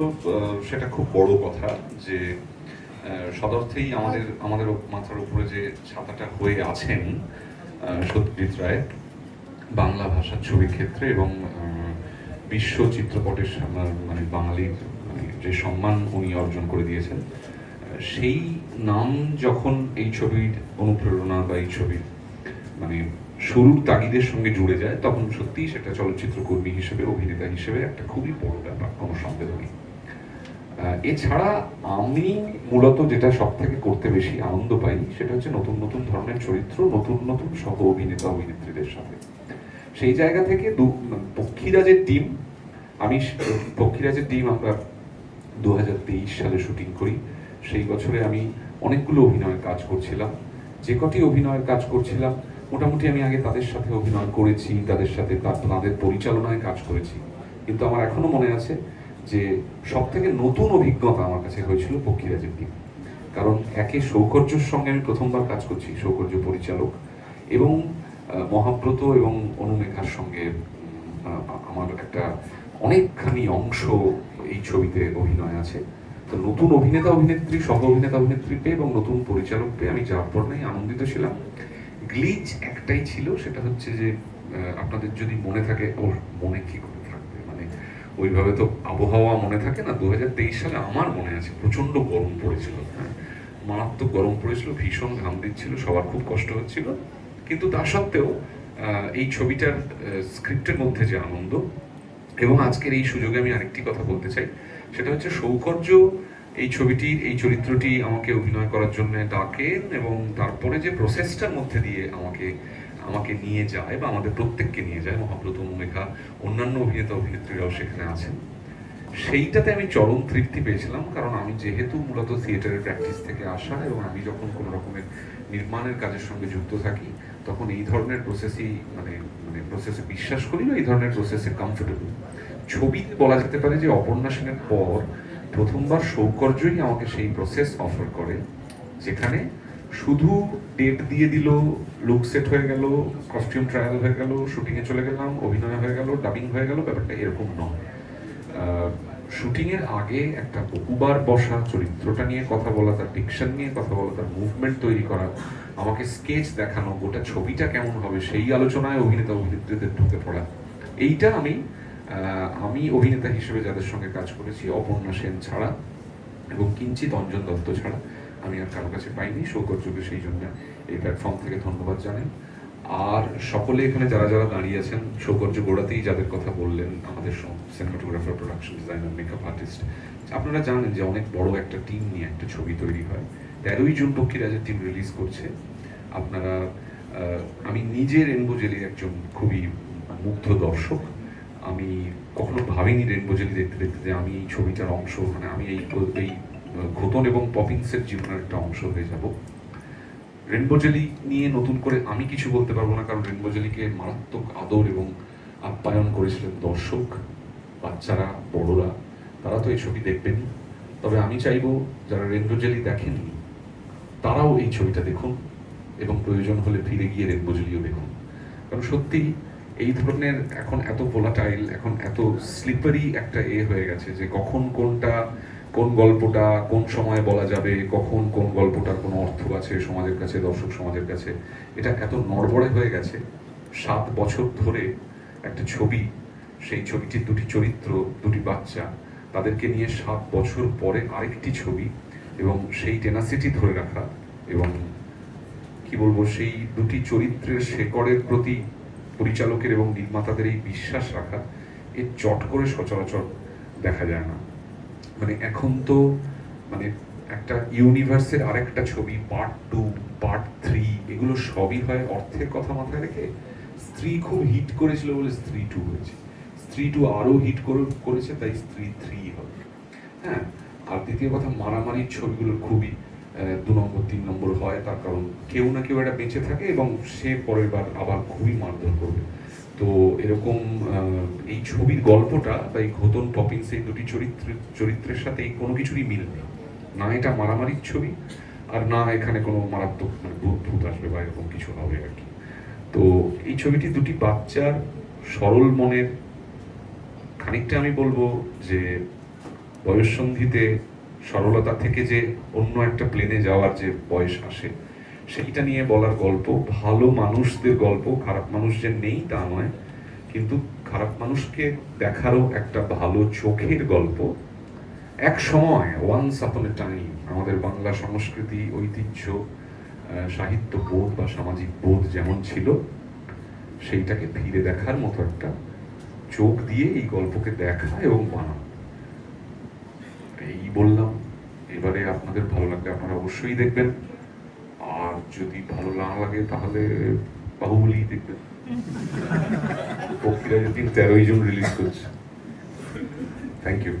তো সেটা খুব বড় কথা যে সদর্থেই আমাদের আমাদের মাথার উপরে যে ছাতাটা হয়ে আছেন সত্যজিৎ রায়, বাংলা ভাষার ছবির ক্ষেত্রে এবং বিশ্ব চিত্রপটের মানে বাঙালির মানে যে সম্মান উনি অর্জন করে দিয়েছেন সেই নাম যখন এই ছবির অনুপ্রেরণা বা এই ছবির মানে শুরুর তাগিদের সঙ্গে জুড়ে যায়, তখন সত্যিই সেটা চলচ্চিত্র কর্মী হিসেবে, অভিনেতা হিসেবে একটা খুবই বড় ব্যাপার, কোনো সন্দেহ নেই। এছাড়া আমি মূলত যেটা সব থেকে করতে বেশি আনন্দ পাই, সেটা হচ্ছে নতুন নতুন ধরনের চরিত্র, নতুন নতুন সহ অভিনেতা, অভিনেত্রীদের সাথে। সেই জায়গা থেকে পক্ষীরাজের টিম, আমি পক্ষীরাজের টিম আমরা দু সালে শুটিং করি। সেই বছরে আমি অনেকগুলো অভিনয়ের কাজ করছিলাম। যে কটি অভিনয়ের কাজ করছিলাম, মোটামুটি আমি আগে তাদের সাথে অভিনয় করেছি, তাদের সাথে তাদের পরিচালনায় কাজ করেছি। কিন্তু আমার এখনও মনে আছে যে সব থেকে নতুন অভিজ্ঞতা আমার কাছে হয়েছিল পক্ষীরাজের টিম। কারণ একে সৌকর্যর সঙ্গে আমি প্রথমবার কাজ করছি, সৌকর্য পরিচালক। এবং মহাব্রত এবং অনুমেঘার সঙ্গে আমার একটা অনেকখানি অংশ এই ছবিতে অভিনয় আছে। তো নতুন অভিনেতা, অভিনেত্রী, সহ অভিনেতা, অভিনেত্রী পেয়ে এবং নতুন পরিচালক পেয়ে আমি যাওয়ার পর নাই আনন্দিত ছিলাম। গ্লিচ একটাই ছিল, সেটা হচ্ছে যে আপনাদের যদি মনে থাকে, ওর মনে কি করে? ওইভাবে তো আবহাওয়া মনে থাকে না। দু হাজার তেইশ সালে আমার মনে আছে প্রচণ্ড গরম পড়েছিল। হ্যাঁ মারাত্মক গরম পড়েছিল, ভীষণ ঘাম দিচ্ছিল, সবার খুব কষ্ট হচ্ছিল। কিন্তু তা সত্ত্বেও এই ছবিটার স্ক্রিপ্টের মধ্যে যে আনন্দ, এবং আজকের এই সুযোগে আমি আরেকটি কথা বলতে চাই। সেটা হচ্ছে সৌকর্য, এই ছবিটির এই চরিত্রটি আমাকে অভিনয় করার জন্য ডাকেন এবং তারপরে যে প্রসেসটার মধ্যে দিয়ে আমাকে আমাকে নিয়ে যায় বা আমাদের প্রত্যেককে নিয়ে যায়, মহাব্রত মেঘা অন্যান্য অভিনেতা, অভিনেত্রীরাও সেখানে আছেন। সেইটাতে আমি চরম তৃপ্তি পেয়েছিলাম, কারণ আমি যেহেতু মূলত থিয়েটারের প্র্যাকটিস থেকে আসা এবং আমি যখন কোনো রকমের নির্মাণের কাজের সঙ্গে যুক্ত থাকি, তখন এই ধরনের প্রসেসই মানে মানে প্রসেসে বিশ্বাস করি বা এই ধরনের প্রসেসে কমফোর্টেবল ছবি বলা যেতে পারে যে অপর্ণা পর প্রথমবার সৌকর্যই আমাকে সেই প্রসেস অফার করে, যেখানে শুধু ডেট দিয়ে দিল লুক সেট হয়ে গেল কস্টিউম ট্রায়াল হয়ে গেল শুটিংয়ে চলে গেলাম, অভিনয় হয়ে গেল ডাবিং হয়ে গেল, ব্যাপারটা এরকম নয়। শুটিং এর আগে একটা বহুবার বসা চরিত্রটা নিয়ে কথা বলা, তার ডিকশন নিয়ে কথা বলা, তার মুভমেন্ট তৈরি করা, আমাকে স্কেচ দেখানো, গোটা ছবিটা কেমন হবে, সেই আলোচনায় অভিনেতা, অভিনেত্রীদের ঢুকে পড়া। এইটা আমি আমি অভিনেতা হিসেবে যাদের সঙ্গে কাজ করেছি, অপর্ণা সেন ছাড়া এবং কিঞ্চিত অঞ্জন দত্ত ছাড়া আমি আর কারও কাছে পাইনি সৌকর্যকে সেই জন্য এই প্ল্যাটফর্ম থেকে ধন্যবাদ জানাই। আর সকলে এখানে যারা যারা দাঁড়িয়ে আছেন সৌকর্য গোড়াতেই যাদের কথা বললেন, আমাদের cinematographer production designer makeup artist আপনারা জানেন যে অনেক বড় একটা টিম নিয়ে একটা ছবি তৈরি হয়। তেরোই জুন পক্ষীরাজের টিম রিলিজ করছে। আপনারা আমি নিজে রেনবো জেলি একজন খুবই মুগ্ধ দর্শক। আমি কখনো ভাবিনি রেনবো জেলি দেখতে দেখতে যে আমি এই ছবিটার অংশ মানে আমি এই এই ঘোতন এবং পপিংসের জীবনের একটা অংশ হয়ে যাব। রেনবো জেলি নিয়ে নতুন করে আমি কিছু বলতে পারব না, কারণ রেনবো জেলিকে মারাত্মক আদর এবং আপ্যায়ন করেছিলেন দর্শক, বাচ্চারা, বড়রা, তারা তো এই ছবি দেখবেন। তবে আমি চাইব যারা রেনবো জেলি দেখেননি তারাও এই ছবিটা দেখুন এবং প্রয়োজন হলে ফিরে গিয়ে রেনবো জেলিও দেখুন। কারণ সত্যি এই ধরনের এখন এত ভোলাটাইল এখন এত স্লিপারি একটা এ হয়ে গেছে যে কখন কোনটা কোন গল্পটা কোন সময় বলা যাবে, কখন কোন গল্পটার কোনো অর্থ আছে সমাজের কাছে, দর্শক সমাজের কাছে, এটা এত নড়বড়ে হয়ে গেছে। সাত বছর ধরে একটা ছবি, সেই ছবিটির দুটি চরিত্র, দুটি বাচ্চা, তাদেরকে নিয়ে সাত বছর পরে আরেকটি ছবি এবং সেই টেনাসিটি ধরে রাখা এবং কি বলব, সেই দুটি চরিত্রের শেকড়ের প্রতি পরিচালকের এবং নির্মাতাদের এই বিশ্বাস রাখা, এ চট করে সচরাচর দেখা যায় না। মানে এখন তো মানে একটা ইউনিভার্সের আরেকটা ছবি পার্ট টু পার্ট থ্রি এগুলো সবই হয় অর্থের কথা মাথায় রেখে স্ত্রী খুব হিট করেছিল বলে স্ত্রী টু হয়েছে। স্ত্রী টু আরও হিট করে, করেছে, তাই স্ত্রী থ্রি হবে। হ্যাঁ আর দ্বিতীয় কথা, মারামারির ছবিগুলো খুবই দু নম্বর, তিন নম্বর হয়, তার কারণ কেউ না কেউ একটা বেঁচে থাকে এবং সে পরের বার আবার খুবই মারধর এরকম এই ছবির গল্পটা বা এই ঘোতন পপিংস এই দুটি চরিত্রের চরিত্রের সাথে কোনো কিছুরই মিল নেই। না এটা মারামারির ছবি, আর না এখানে কোনো মারাত্মক মানে ভূত আসবে বা এরকম কিছু হবে আর কি। তো এই ছবিটি দুটি বাচ্চার সরল মনের, খানিকটা আমি বলব যে বয়ঃসন্ধিতে সরলতা থেকে যে অন্য একটা প্লেনে যাওয়ার যে বয়স আসে, সেইটা নিয়ে বলার গল্প, ভালো মানুষদের গল্প, খারাপ মানুষ যে নেই তা নয়। কিন্তু খারাপ মানুষকে দেখারও একটা ভালো চোখের গল্প। এক সময় ওয়ান্স আপন এ টাইম আমাদের বাংলা সংস্কৃতি, ঐতিহ্য সাহিত্য বোধ বা সামাজিক বোধ যেমন ছিল, সেইটাকে ফিরে দেখার মতো একটা চোখ দিয়ে এই গল্পকে দেখা এবং বানানো। এই বললাম, এবারে আপনাদের ভালো লাগলে আপনারা অবশ্যই দেখবেন। আর যদি ভালো না লাগে, তাহলে বাহুবলি দেখবেন। যেদিন তেরোই জুন রিলিজ করছে। Thank you